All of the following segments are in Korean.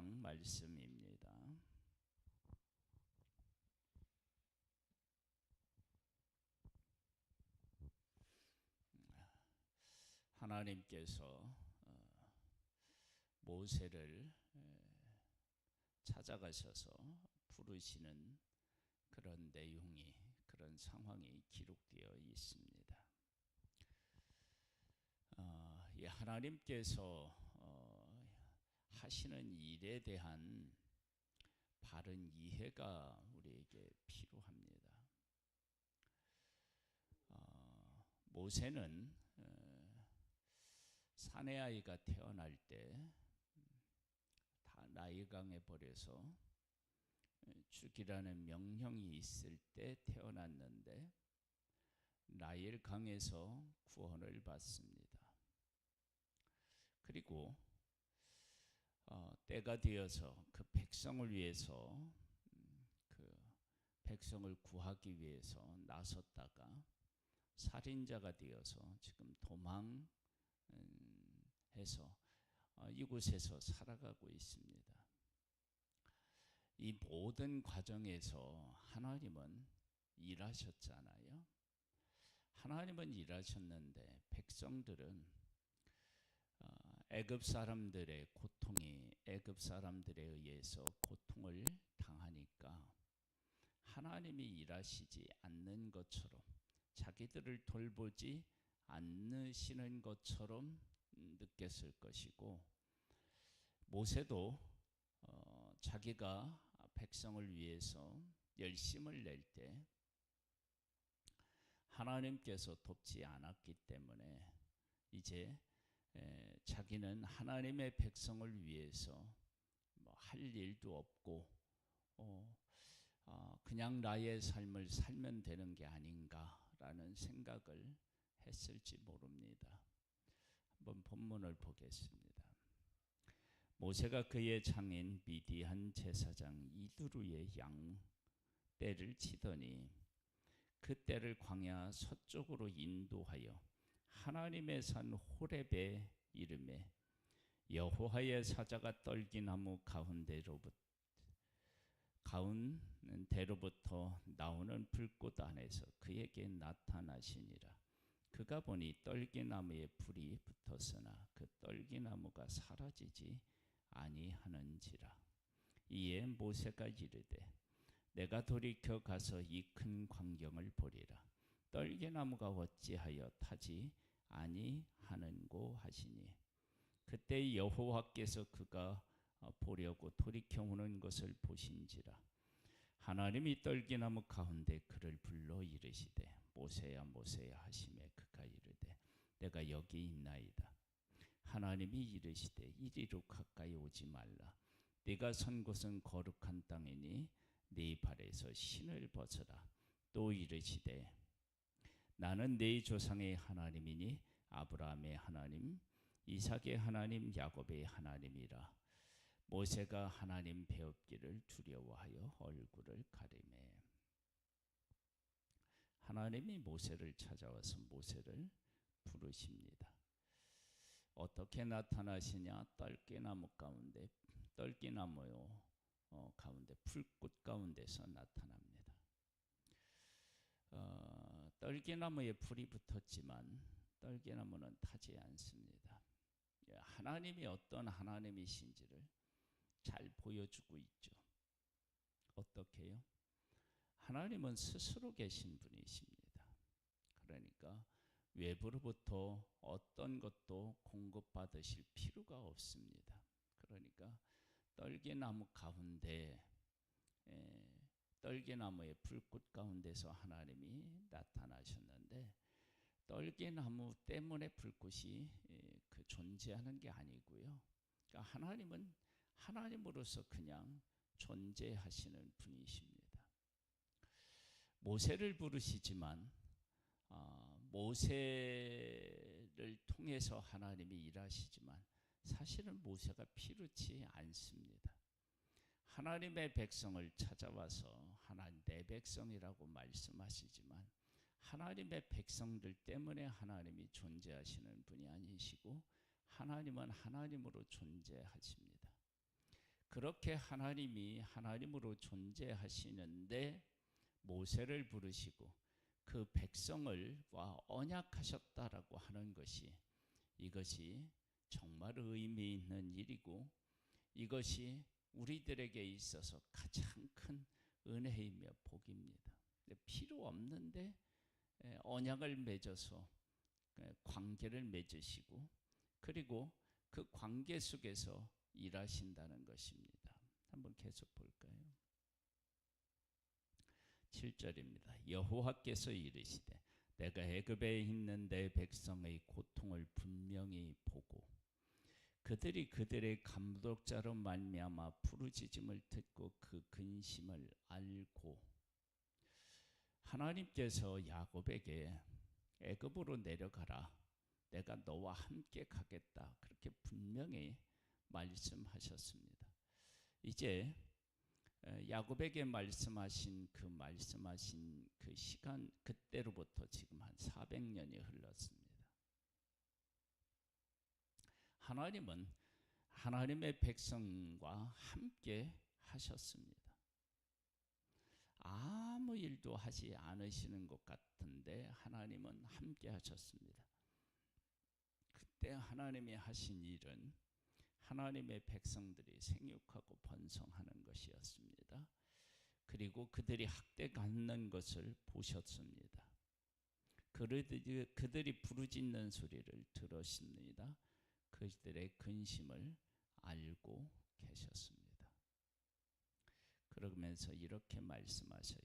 4장 말씀입니다. 하나님께서 어, 모세를 찾아가셔서 부르시는 그런 내용이 그런 상황이 기록되어 있습니다. 어, 하나님께서 어, 하시는 일에 대한 바른 이해가 우리에게 필요합니다. 어, 모세는 어, 사내 아이가 태어날 때 다 나일강에 버려서 죽이라는 명령이 있을 때 태어났는데 나일강에서 구원을 받습니다. 그리고 어, 때가 되어서 그 백성을 위해서 음, 그 백성을 구하기 위해서 나섰다가 살인자가 되어서 지금 도망해서 어, 이곳에서 살아가고 있습니다. 이 모든 과정에서 하나님은 일하셨잖아요. 하나님은 일하셨는데 백성들은 어, 애굽 사람들의 고통이 애굽 사람들에 의해서 고통을 당하니까 하나님이 일하시지 않는 것처럼 자기들을 돌보지 않으시는 것처럼 느꼈을 것이고 모세도 어, 자기가 백성을 위해서 열심을 낼 때 하나님께서 돕지 않았기 때문에 이제 에, 자기는 하나님의 백성을 위해서 뭐 할 일도 없고 어, 어, 그냥 나의 삶을 살면 되는 게 아닌가라는 생각을 했을지 모릅니다. 한번 본문을 보겠습니다. 모세가 그의 장인 미디한 제사장 이두루의 양 떼를 치더니 그 떼를 광야 서쪽으로 인도하여 하나님의 산 호렙의 이름에 여호와의 사자가 떨기나무 가운데로부터 가운데로부터 나오는 불꽃 안에서 그에게 나타나시니라. 그가 보니 떨기나무에 불이 붙었으나 그 떨기나무가 사라지지 아니하는지라. 이에 모세가 이르되 내가 돌이켜 가서 이 큰 광경을 보리라. 떨기나무가 어찌하여 타지 아니하는고 하시니. 그때 여호와께서 그가 보려고 돌이켜 오는 것을 보신지라. 하나님이 떨기나무 가운데 그를 불러 이르시되 모세야 모세야 하심에 그가 이르되 내가 여기 있나이다. 하나님이 이르시되 이리로 가까이 오지 말라. 네가 선 곳은 거룩한 땅이니 네 발에서 신을 벗어라. 또 이르시되 나는 네 조상의 하나님이니 아브라함의 하나님, 이삭의 하나님, 야곱의 하나님이라. 모세가 하나님 배웁기를 두려워하여 얼굴을 가리매. 하나님이 모세를 찾아와서 모세를 부르십니다. 어떻게 나타나시냐? 떨기나무 가운데, 떨기나무요 어, 가운데 풀꽃 가운데서 나타납니다. 어, 떨기나무에 불이 붙었지만 떨기나무는 타지 않습니다. 예, 하나님이 어떤 하나님이신지를 잘 보여주고 있죠. 어떻게요? 하나님은 스스로 계신 분이십니다. 그러니까 외부로부터 어떤 것도 공급받으실 필요가 없습니다. 그러니까 떨기나무 가운데 에, 떨기나무의 불꽃 가운데서 하나님이 나타나셨는데 떨기나무 때문에 불꽃이 예, 그 존재하는 게 아니고요. 그러니까 하나님은 하나님으로서 그냥 존재하시는 분이십니다. 모세를 부르시지만 어, 모세를 통해서 하나님이 일하시지만 사실은 모세가 필요치 않습니다. 하나님의 백성을 찾아와서 하나님 내 백성이라고 말씀하시지만 하나님의 백성들 때문에 하나님이 존재하시는 분이 아니시고 하나님은 하나님으로 존재하십니다. 그렇게 하나님이 하나님으로 존재하시는데 모세를 부르시고 그 백성을 와 언약하셨다라고 하는 것이 이것이 정말 의미 있는 일이고 이것이 우리들에게 있어서 가장 큰 은혜이며 복입니다. 필요 없는데 언약을 맺어서 관계를 맺으시고 그리고 그 관계 속에서 일하신다는 것입니다. 한번 계속 볼까요? 7절입니다. 여호와께서 이르시되 내가 애굽에 있는 내 백성의 고통을 분명히 보고 그들이 그들의 감독자로 말미암아 부르짖음을 듣고 그 근심을 알고 하나님께서 야곱에게 애굽으로 내려가라 내가 너와 함께 가겠다 그렇게 분명히 말씀하셨습니다. 이제 야곱에게 말씀하신 그 말씀하신 그 시간 그때로부터 지금 한 400년이 흘렀습니다. 하나님은 하나님의 백성과 함께 하셨습니다. 아무 일도 하지 않으시는 것 같은데 하나님은 함께 하셨습니다. 그때 하나님이 하신 일은 하나님의 백성들이 생육하고 번성하는 것이었습니다. 그리고 그들이 학대 갖는 것을 보셨습니다. 그들이, 부르짖는 소리를 들으십니다. 그들의 근심을 알고 계셨습니다. 그러면서 이렇게 말씀하셔요.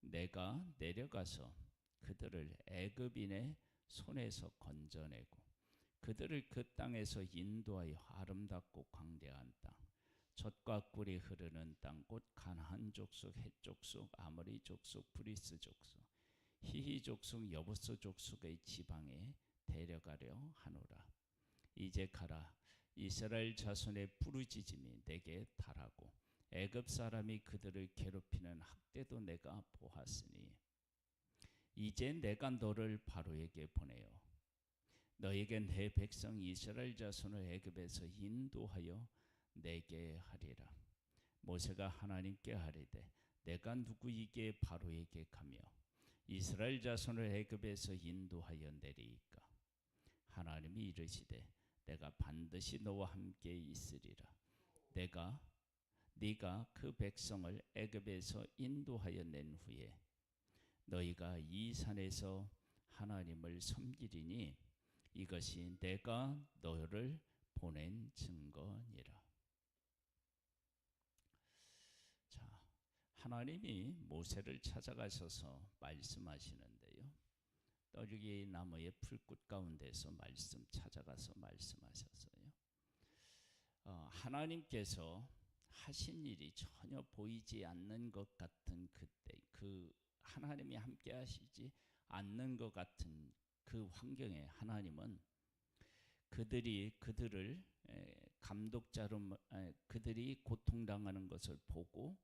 내가 내려가서 그들을 애굽인의 손에서 건져내고 그들을 그 땅에서 인도하여 아름답고 광대한 땅, 젖과 꿀이 흐르는 땅, 곧 가나안 족속, 헷 족속, 아모리 족속, 브리스 족속, 히히 족속, 여부스 족속의 지방에 데려가려 하노라. 이제 가라. 이스라엘 자손의 부르짖음이 내게 달하고 애굽 사람이 그들을 괴롭히는 학대도 내가 보았으니 이제 내가 너를 바로에게 보내요. 너에게 내 백성 이스라엘 자손을 애굽에서 인도하여 내게 하리라. 모세가 하나님께 하리되 내가 누구이게 바로에게 가며 이스라엘 자손을 애굽에서 인도하여 내리이까 하나님이 이르시되 내가 반드시 너와 함께 있으리라. 내가 네가 그 백성을 애굽에서 인도하여 낸 후에 너희가 이 산에서 하나님을 섬기리니 이것이 내가 너를 보낸 증거니라. 자, 하나님이 모세를 찾아가셔서 말씀하시는데 요. 떠르기 나무의 풀꽃 가운데서 말씀 찾아가서 말씀하셨어요. 어, 하나님께서 하신 일이 전혀 보이지 않는 것 같은 그때 그 하나님이 함께 하시지 않는 것 같은 그 환경에 하나님은 그들이 그들을 감독자로 그들이 고통당하는 것을 보고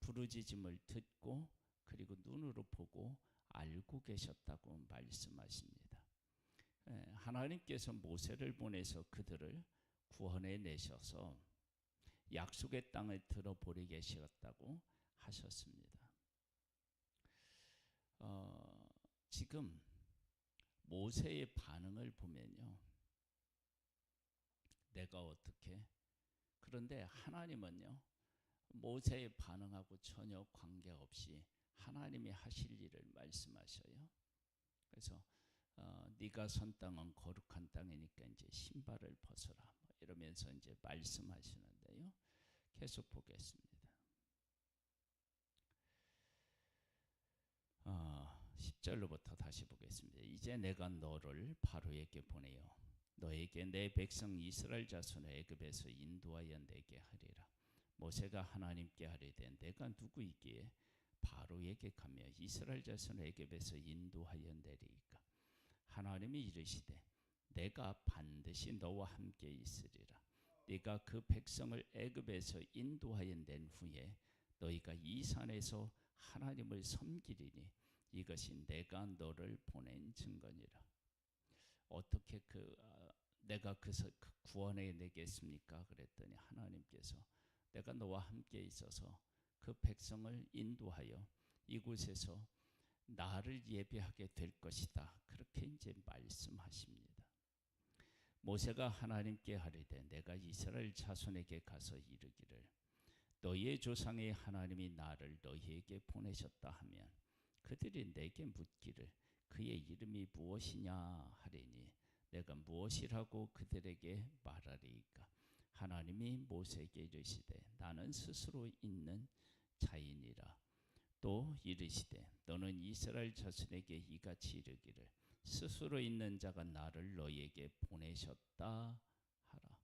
부르짖음을 듣고 그리고 눈으로 보고 알고 계셨다고 말씀하십니다. 하나님께서 모세를 보내서 그들을 구원해 내셔서 약속의 땅을 들어보리 계셨다고 하셨습니다. 어, 지금 모세의 반응을 보면요. 내가 어떻게? 그런데 하나님은요. 모세의 반응하고 전혀 관계없이 하나님이 하실 일을 말씀하셔요. 그래서 어, 네가 선 땅은 거룩한 땅이니까 이제 신발을 벗어라. 뭐 이러면서 이제 말씀하시는데요. 계속 보겠습니다. 어, 10절로부터 다시 보겠습니다. 이제 내가 너를 바로에게 보내요. 너에게 내 백성 이스라엘 자손을 애굽에서 인도하여 내게 하리라. 모세가 하나님께 하리되 내가 누구이기에 바로에게 가며 이스라엘 자손을 애굽에서 인도하여 내리이까. 하나님이 이르시되 내가 반드시 너와 함께 있으리라. 네가 그 백성을 애굽에서 인도하여 낸 후에 너희가 이 산에서 하나님을 섬기리니 이것이 내가 너를 보낸 증거니라. 어떻게 그 어, 내가 그 구원해 내겠습니까? 그랬더니 하나님께서 내가 너와 함께 있어서 그 백성을 인도하여 이곳에서 나를 예배하게 될 것이다. 그렇게 이제 말씀하십니다. 모세가 하나님께 하리되 내가 이스라엘 자손에게 가서 이르기를 너희의 조상의 하나님이 나를 너희에게 보내셨다 하면 그들이 내게 묻기를 그의 이름이 무엇이냐 하리니 내가 무엇이라고 그들에게 말하리이까 하나님이 모세에게 이르시되 나는 스스로 있는 자인이라. 또 이르시되 너는 이스라엘 자손에게 이같이 이르기를 스스로 있는 자가 나를 너희에게 보내셨다 하라.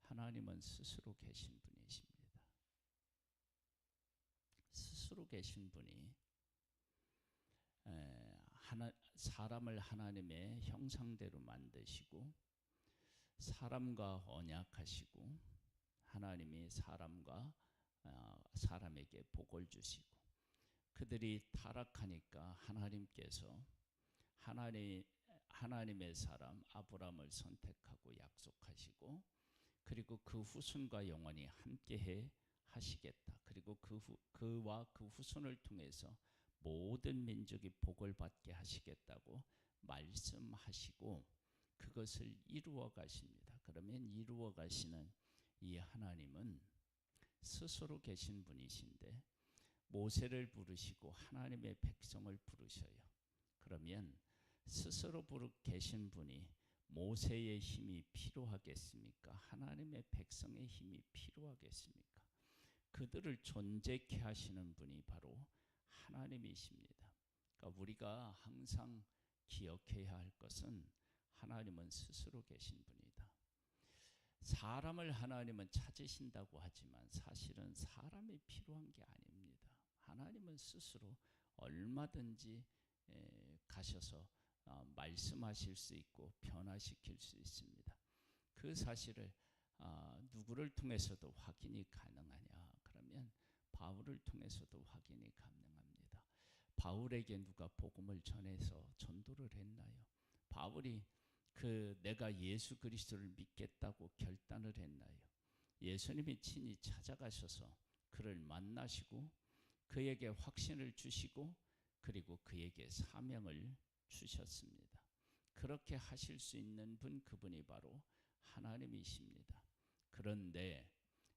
하나님은 스스로 계신 분이십니다. 스스로 계신 분이 하나, 사람을 하나님의 형상대로 만드시고 사람과 언약하시고 하나님이 사람과 어, 사람에게 복을 주시고 그들이 타락하니까 하나님께서 하나님 하나님의 사람 아브라함을 선택하고 약속하시고 그리고 그 후손과 영원히 함께해 하시겠다. 그리고 그 후, 그와 그 후손을 통해서 모든 민족이 복을 받게 하시겠다고 말씀하시고 그것을 이루어 가십니다. 그러면 이루어 가시는 이 하나님은 스스로 계신 분이신데 모세를 부르시고 하나님의 백성을 부르셔요. 그러면 스스로 부르 계신 분이 모세의 힘이 필요하겠습니까? 하나님의 백성의 힘이 필요하겠습니까? 그들을 존재케 하시는 분이 바로 하나님이십니다. 그러니까 우리가 항상 기억해야 할 것은 하나님은 스스로 계신 분이다. 사람을 하나님은 찾으신다고 하지만 사실은 사람이 필요한 게 아닙니다. 하나님은 스스로 얼마든지 가셔서 어, 말씀하실 수 있고 변화시킬 수 있습니다. 그 사실을 아, 누구를 통해서도 확인이 가능하냐? 그러면 바울을 통해서도 확인이 가능합니다. 바울에게 누가 복음을 전해서 전도를 했나요? 바울이 그 내가 예수 그리스도를 믿겠다고 결단을 했나요? 예수님이 친히 찾아가셔서 그를 만나시고 그에게 확신을 주시고 그리고 그에게 사명을 주셨습니다. 그렇게 하실 수 있는 분 그분이 바로 하나님이십니다. 그런데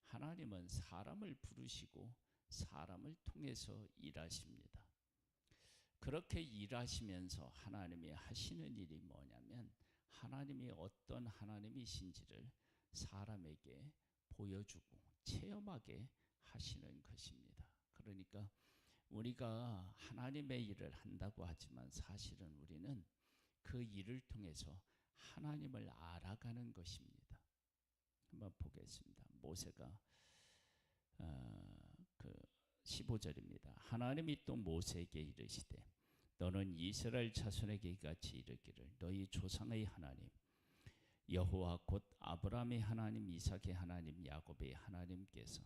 하나님은 사람을 부르시고 사람을 통해서 일하십니다. 그렇게 일하시면서 하나님이 하시는 일이 뭐냐면 하나님이 어떤 하나님이신지를 사람에게 보여주고 체험하게 하시는 것입니다. 그러니까 우리가 하나님의 일을 한다고 하지만 사실은 우리는 그 일을 통해서 하나님을 알아가는 것입니다. 한번 보겠습니다. 모세가 어, 그 15절입니다. 하나님이 또 모세에게 이르시되 너는 이스라엘 자손에게 같이 이르기를 너희 조상의 하나님 여호와 곧 아브라함의 하나님 이삭의 하나님 야곱의 하나님께서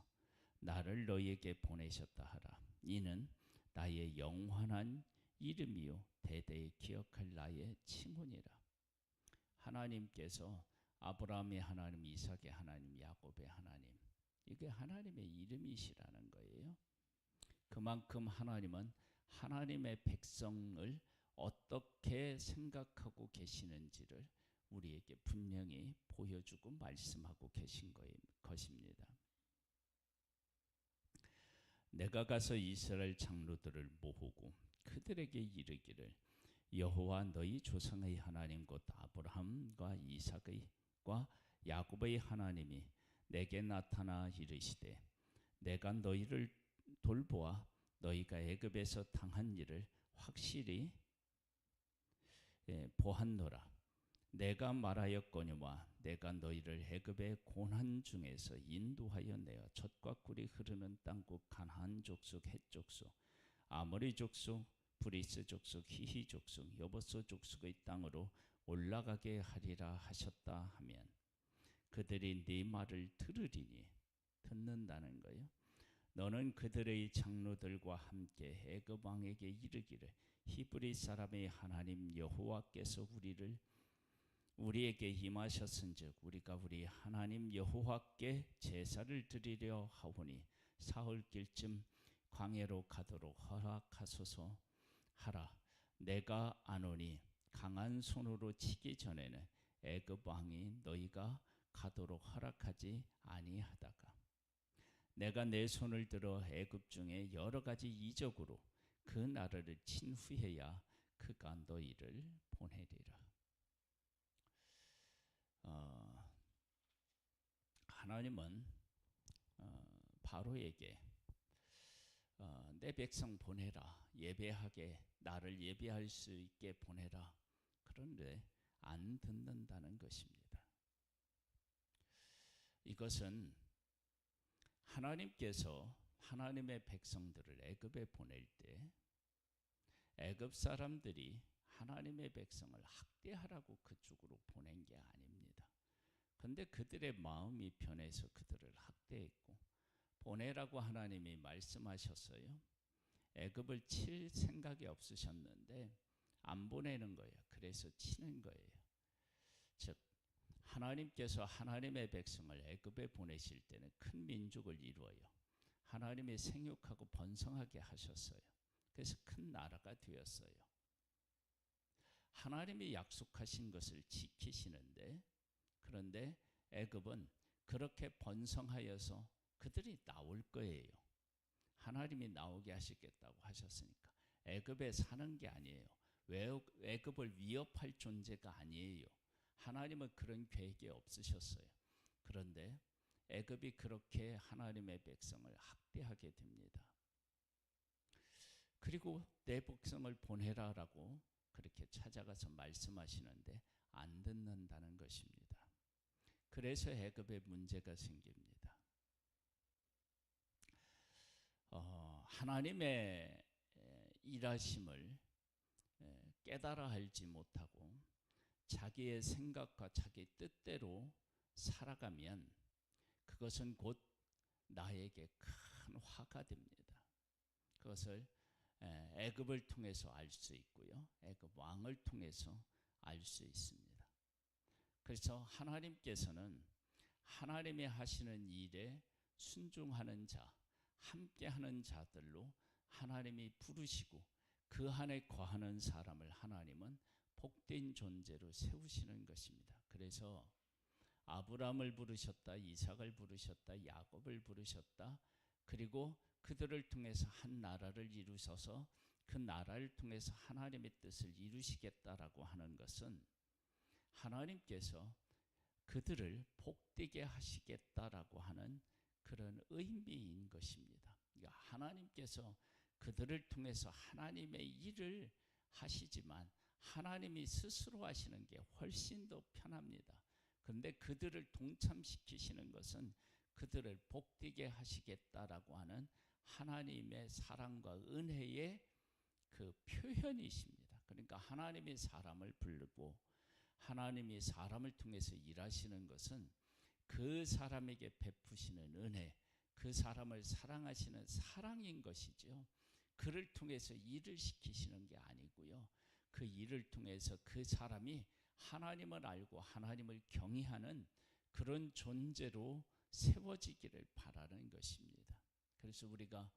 나를 너희에게 보내셨다 하라. 이는 나의 영원한 이름이요 대대에 기억할 나의 칭훈이라. 하나님께서 아브라함의 하나님 이삭의 하나님 야곱의 하나님 이게 하나님의 이름이시라는 거예요. 그만큼 하나님은 하나님의 백성을 어떻게 생각하고 계시는지를 우리에게 분명히 보여주고 말씀하고 계신 것입니다. 내가 가서 이스라엘 장로들을 모으고 그들에게 이르기를 여호와 너희 조상의 하나님 곧 아브라함과 이삭의과 야곱의 하나님이 내게 나타나 이르시되 내가 너희를 돌보아 너희가 애굽에서 당한 일을 확실히 예, 보았노라. 내가 말하였거니와 내가 너희를 애굽의 고난 중에서 인도하여 내어 젖과 꿀이 흐르는 땅국 가나안 족속 헷 족속 아모리 족속 브리스 족속 히히 족속 여보스 족속의 땅으로 올라가게 하리라 하셨다 하면 그들이 네 말을 들으리니 듣는다는 거예요. 너는 그들의 장로들과 함께 애굽 왕에게 이르기를 히브리 사람의 하나님 여호와께서 우리를 우리에게 임하셨은즉 우리가 우리 하나님 여호와께 제사를 드리려 하오니 사흘길쯤 광야로 가도록 허락하소서 하라. 내가 아노니 강한 손으로 치기 전에는 애굽 왕이 너희가 가도록 허락하지 아니하다가 내가 내 손을 들어 애굽 중에 여러 가지 이적으로 그 나라를 친 후에야 그가 너희를 보내리라. 어, 하나님은 어, 바로에게 어, 내 백성 보내라 예배하게 나를 예배할 수 있게 보내라 그런데 안 듣는다는 것입니다. 이것은 하나님께서 하나님의 백성들을 애굽에 보낼 때 애굽 사람들이 하나님의 백성을 학대하라고 그쪽으로 보낸 게 아닙니다. 근데 그들의 마음이 변해서 그들을 학대했고 보내라고 하나님이 말씀하셨어요. 애굽을 칠 생각이 없으셨는데 안 보내는 거예요. 그래서 치는 거예요. 즉 하나님께서 하나님의 백성을 애굽에 보내실 때는 큰 민족을 이루어요. 하나님이 생육하고 번성하게 하셨어요. 그래서 큰 나라가 되었어요. 하나님이 약속하신 것을 지키시는데 그런데 애굽은 그렇게 번성하여서 그들이 나올 거예요. 하나님이 나오게 하시겠다고 하셨으니까 애굽에 사는 게 아니에요. 애굽을 위협할 존재가 아니에요. 하나님은 그런 계획이 없으셨어요. 그런데 애굽이 그렇게 하나님의 백성을 학대하게 됩니다. 그리고 내 백성을 보내라라고 그렇게 찾아가서 말씀하시는데 안 듣는다는 것입니다. 그래서 애굽에 문제가 생깁니다. 어, 하나님의 일하심을 깨달아 알지 못하고 자기의 생각과 자기 뜻대로 살아가면 그것은 곧 나에게 큰 화가 됩니다. 그것을 애굽을 통해서 알 수 있고요. 애굽 왕을 통해서 알 수 있습니다. 그래서 하나님께서는 하나님이 하시는 일에 순종하는 자, 함께하는 자들로 하나님이 부르시고 그 안에 거하는 사람을 하나님은 복된 존재로 세우시는 것입니다. 그래서 아브라함을 부르셨다, 이삭을 부르셨다, 야곱을 부르셨다. 그리고 그들을 통해서 한 나라를 이루셔서 그 나라를 통해서 하나님의 뜻을 이루시겠다라고 하는 것은 하나님께서 그들을 복되게 하시겠다라고 하는 그런 의미인 것입니다. 그러니까 하나님께서 그들을 통해서 하나님의 일을 하시지만 하나님이 스스로 하시는 게 훨씬 더 편합니다. 그런데 그들을 동참시키시는 것은 그들을 복되게 하시겠다라고 하는 하나님의 사랑과 은혜의 그 표현이십니다. 그러니까 하나님이 사람을 부르고 하나님이 사람을 통해서 일하시는 것은 그 사람에게 베푸시는 은혜, 그 사람을 사랑하시는 사랑인 것이죠. 그를 통해서 일을 시키시는 게 아니고요. 그 일을 통해서 그 사람이 하나님을 알고 하나님을 경외하는 그런 존재로 세워지기를 바라는 것입니다. 그래서 우리가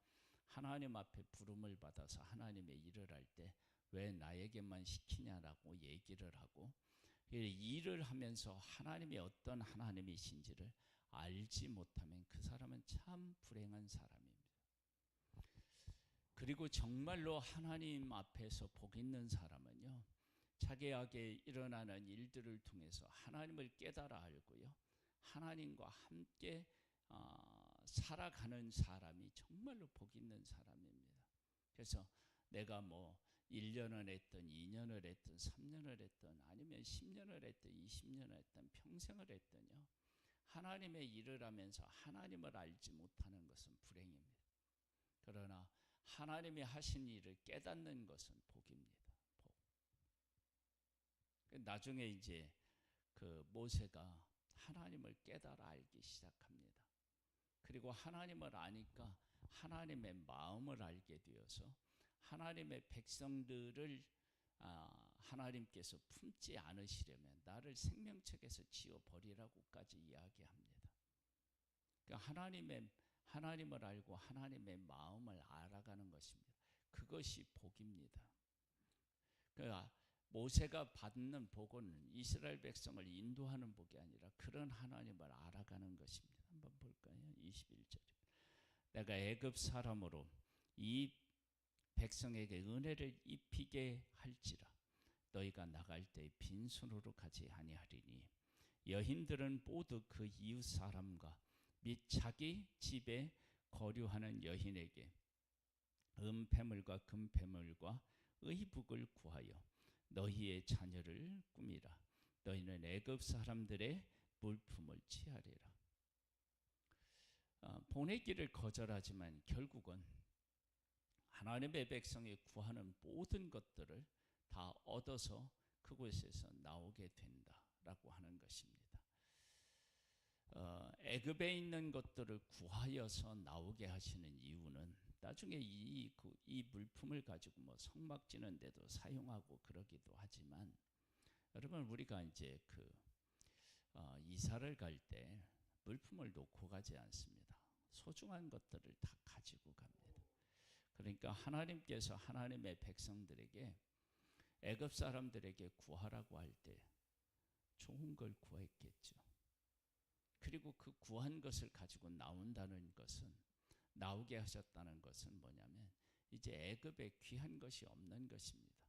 하나님 앞에 부름을 받아서 하나님의 일을 할 때 왜 나에게만 시키냐라고 얘기를 하고 일을 하면서 하나님이 어떤 하나님이신지를 알지 못하면 그 사람은 참 불행한 사람입니다. 그리고 정말로 하나님 앞에서 복 있는 사람 자기에게 일어나는 일들을 통해서 하나님을 깨달아 알고요. 하나님과 함께 어, 살아가는 사람이 정말로 복 있는 사람입니다. 그래서 내가 뭐 1년을 했든 2년을 했든 3년을 했든 아니면 10년을 했든 20년을 했든 평생을 했든요. 하나님의 일을 하면서 하나님을 알지 못하는 것은 불행입니다. 그러나 하나님이 하신 일을 깨닫는 것은 복입니다. 나중에 이제 그 모세가 하나님을 깨달아 알기 시작합니다. 그리고 하나님을 아니까 하나님의 마음을 알게 되어서 하나님의 백성들을 아, 하나님께서 품지 않으시려면 나를 생명책에서 지워 버리라고까지 이야기합니다. 그러니까 하나님의 하나님을 알고 하나님의 마음을 알아가는 것입니다. 그것이 복입니다. 그러니까 모세가 받는 복은 이스라엘 백성을 인도하는 복이 아니라 그런 하나님을 알아가는 것입니다. 한번 볼까요? 21절. 내가 애굽 사람으로 이 백성에게 은혜를 입히게 할지라 너희가 나갈 때 빈손으로 가지 아니하리니 여인들은 모두 그 이웃 사람과 및 자기 집에 거류하는 여인에게 은폐물과 금폐물과 의복을 구하여 너희의 자녀를 꾸미라 너희는 애굽 사람들의 물품을 취하리라 어, 보내기를 거절하지만 결국은 하나님의 백성이 구하는 모든 것들을 다 얻어서 그곳에서 나오게 된다라고 하는 것입니다. 어, 애굽에 있는 것들을 구하여서 나오게 하시는 이유는 나중에 이, 그, 이 물품을 가지고 뭐 성막 지는데도 사용하고 그러기도 하지만 여러분 우리가 이제 그 어, 이사를 갈 때 물품을 놓고 가지 않습니다. 소중한 것들을 다 가지고 갑니다. 그러니까 하나님께서 하나님의 백성들에게 애굽 사람들에게 구하라고 할 때 좋은 걸 구했겠죠. 그리고 그 구한 것을 가지고 나온다는 것은 나오게 하셨다는 것은 뭐냐면 이제 애굽에 귀한 것이 없는 것입니다.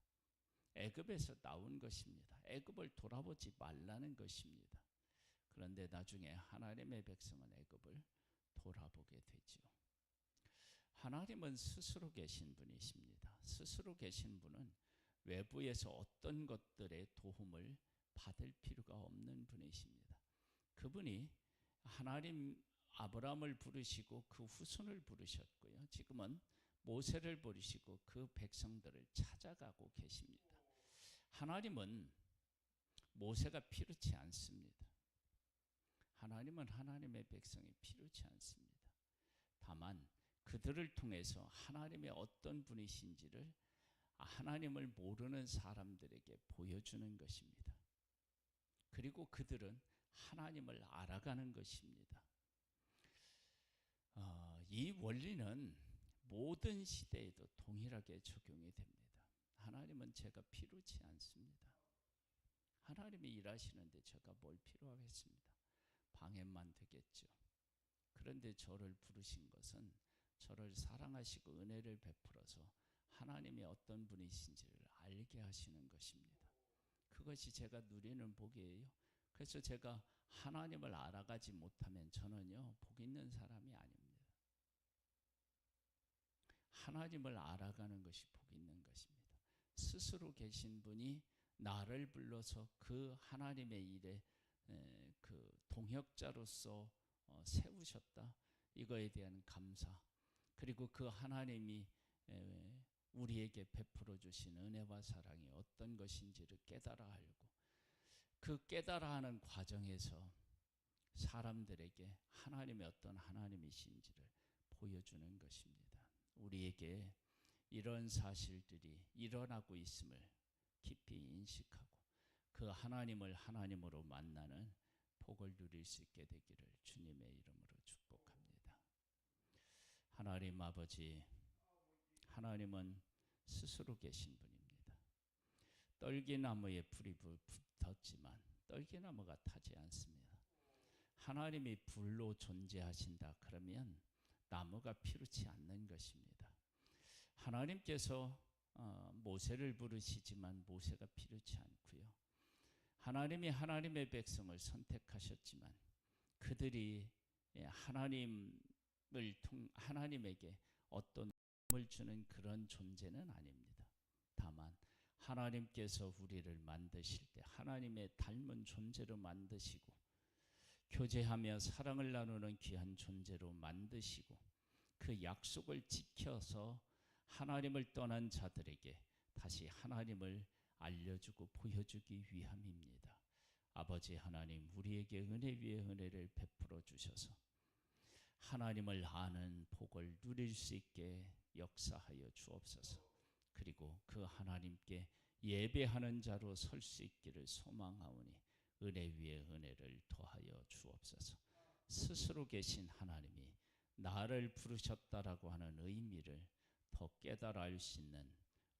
애굽에서 나온 것입니다. 애굽을 돌아보지 말라는 것입니다. 그런데 나중에 하나님의 백성은 애굽을 돌아보게 되죠. 하나님은 스스로 계신 분이십니다. 스스로 계신 분은 외부에서 어떤 것들의 도움을 받을 필요가 없는 분이십니다. 그분이 하나님 아브라함을 부르시고 그 후손을 부르셨고요. 지금은 모세를 부르시고 그 백성들을 찾아가고 계십니다. 하나님은 모세가 필요치 않습니다. 하나님은 하나님의 백성이 필요치 않습니다. 다만 그들을 통해서 하나님의 어떤 분이신지를 하나님을 모르는 사람들에게 보여주는 것입니다. 그리고 그들은 하나님을 알아가는 것입니다. 어, 이 원리는 모든 시대에도 동일하게 적용이 됩니다. 하나님은 제가 필요치 않습니다. 하나님이 일하시는데 제가 뭘 필요하겠습니다. 방해만 되겠죠. 그런데 저를 부르신 것은 저를 사랑하시고 은혜를 베풀어서 하나님이 어떤 분이신지를 알게 하시는 것입니다. 그것이 제가 누리는 복이에요. 그래서 제가 하나님을 알아가지 못하면 저는요, 복 있는 사람이 아닙니다. 하나님을 알아가는 것이 복 있는 것입니다. 스스로 계신 분이 나를 불러서 그 하나님의 일에 그 동역자로서 어, 세우셨다. 이거에 대한 감사. 그리고 그 하나님이 우리에게 베풀어 주신 은혜와 사랑이 어떤 것인지를 깨달아 알고 그 깨달아 하는 과정에서 사람들에게 하나님의 어떤 하나님이신지를 보여주는 것입니다. 우리에게 이런 사실들이 일어나고 있음을 깊이 인식하고 그 하나님을 하나님으로 만나는 복을 누릴 수 있게 되기를 주님의 이름으로 축복합니다. 하나님 아버지 하나님은 스스로 계신 분입니다. 떨기나무에 불이 붙었지만 떨기나무가 타지 않습니다. 하나님이 불로 존재하신다 그러면 나무가 피르지 않는 것입니다. 하나님께서 어, 모세를 부르시지만 모세가 피르지 않고요. 하나님이 하나님의 백성을 선택하셨지만 그들이 예, 하나님을 통 하나님에게 어떤 을 주는 그런 존재는 아닙니다. 다만 하나님께서 우리를 만드실 때 하나님의 닮은 존재로 만드시고 교제하며 사랑을 나누는 귀한 존재로 만드시고 그 약속을 지켜서 하나님을 떠난 자들에게 다시 하나님을 알려주고 보여주기 위함입니다. 아버지 하나님 우리에게 은혜 위에 은혜를 베풀어 주셔서 하나님을 아는 복을 누릴 수 있게 역사하여 주옵소서. 그리고 그 하나님께 예배하는 자로 설 수 있기를 소망하오니 은혜 위에 은혜를 더하여 주옵소서. 스스로 계신 하나님이 나를 부르셨다라고 하는 의미를 더 깨달아 알수 있는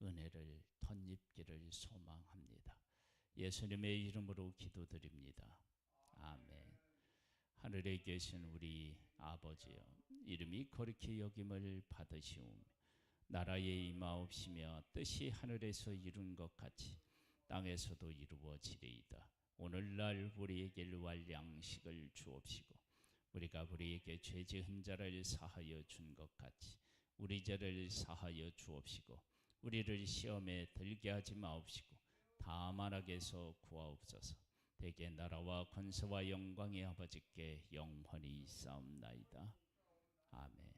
은혜를 덧입기를 소망합니다. 예수님의 이름으로 기도드립니다. 아멘. 하늘에 계신 우리 아버지여 이름이 거룩히 여김을 받으시오며 나라의 임하옵시며 뜻이 하늘에서 이룬 것 같이 땅에서도 이루어지리이다. 오늘날 우리에게 일할 양식을 주옵시고 우리가 우리에게 죄 지은 자를 사하여 준 것 같이 우리 죄를 사하여 주옵시고 우리를 시험에 들게 하지 마옵시고 다만 악에서 구하옵소서. 대개 나라와 권세와 영광의 아버지께 영원히 있사옵나이다. 아멘.